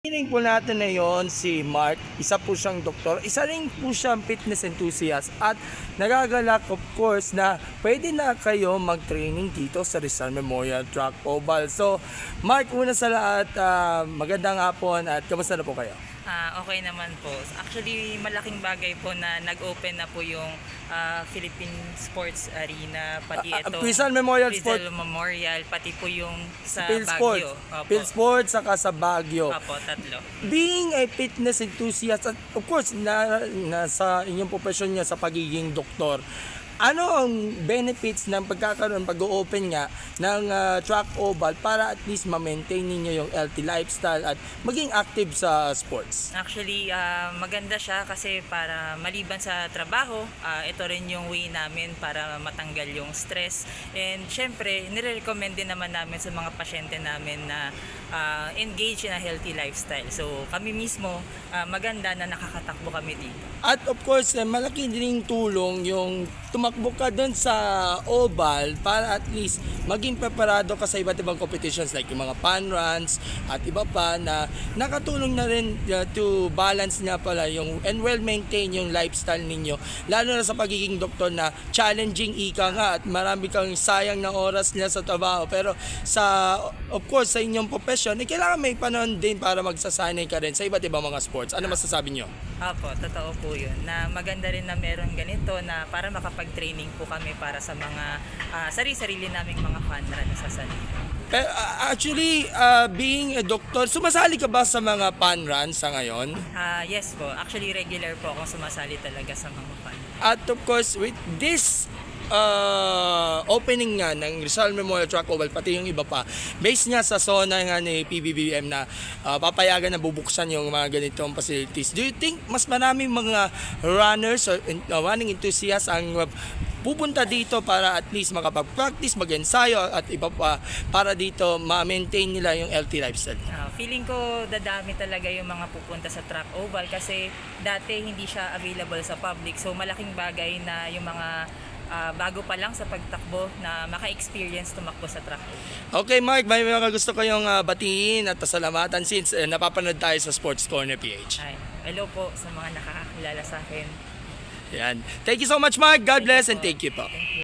Hiling po natin ngayon si Mark, isa po siyang doktor, isa rin po siyang fitness enthusiast at nagagalak of course na pwede na kayo mag-training dito sa Rizal Memorial Track Oval. So Mark, una sa lahat, ah, magandang hapon at kamusta na po kayo? Ah, okay naman po. Actually, malaking bagay po na nag-open na po yung ah, Philippine Sports Arena, pati ah, ito. Rizal Memorial Rizal Sport- Memorial, pati po yung sa Phil Sports, Baguio. Opo. Phil Sports saka sa Baguio. Opo, tatlo. Being a fitness enthusiast at of course na nasa inyong profesyon niya sa pagiging doktor. Ano ang benefits ng pagkakaroon pag-open nga ng ah, track oval para at least ma-maintain ninyo yung healthy lifestyle at maging active sa sports? Actually, ah, maganda siya kasi para maliban sa trabaho, ah, ito rin yung way namin para matanggal yung stress. And syempre, nire-recommend din naman namin sa mga pasyente namin na ah, engage in a healthy lifestyle. So kami mismo, ah, maganda na nakakatakbo kami dito. At of course, eh, malaki din tulong yung tumakbo ka dun sa oval para at least maging preparado ka sa iba't ibang competitions like yung mga fun runs at iba pa na nakatulong na rin uh, to balance nga pala yung and well maintain yung lifestyle ninyo lalo na sa pagiging doktor na challenging ika nga at marami kang sayang na oras niya sa trabaho pero sa of course sa inyong profession eh, kailangan may panahon din para magsasanay ka rin sa iba't ibang mga sports ano masasabi nyo? Apo, totoo po yun. Na maganda rin na meron ganito na para makapag-training po kami para sa mga ah, sarili-sarili naming mga fan run sa salita. Pero uh, actually, uh, being a doctor, sumasali ka ba sa mga fun runs sa ngayon? Ah, yes po, actually regular po akong sumasali talaga sa mga fan. At of course, with this uh, opening nga ng Rizal Memorial Track Oval, pati yung iba pa, based nga sa zona nga ni PBBM na uh, papayagan na bubuksan yung mga ganitong facilities. Do you think mas maraming mga runners or uh, running enthusiasts ang uh, pupunta dito para at least makapag-practice, mag-ensayo at iba pa para dito ma-maintain nila yung healthy lifestyle? Ah, feeling ko dadami talaga yung mga pupunta sa track oval kasi dati hindi siya available sa public. So malaking bagay na yung mga ah, bago pa lang sa pagtakbo na maka-experience tumakbo sa track. Okay, Mark, may mga gusto kayong uh, batiin at pasalamatan since uh, napapanood tayo sa Sports Corner PH. Ay, hello po sa mga nakakakilala sa akin. Yan. Thank you so much, Mark. God bless and thank you po. Thank you.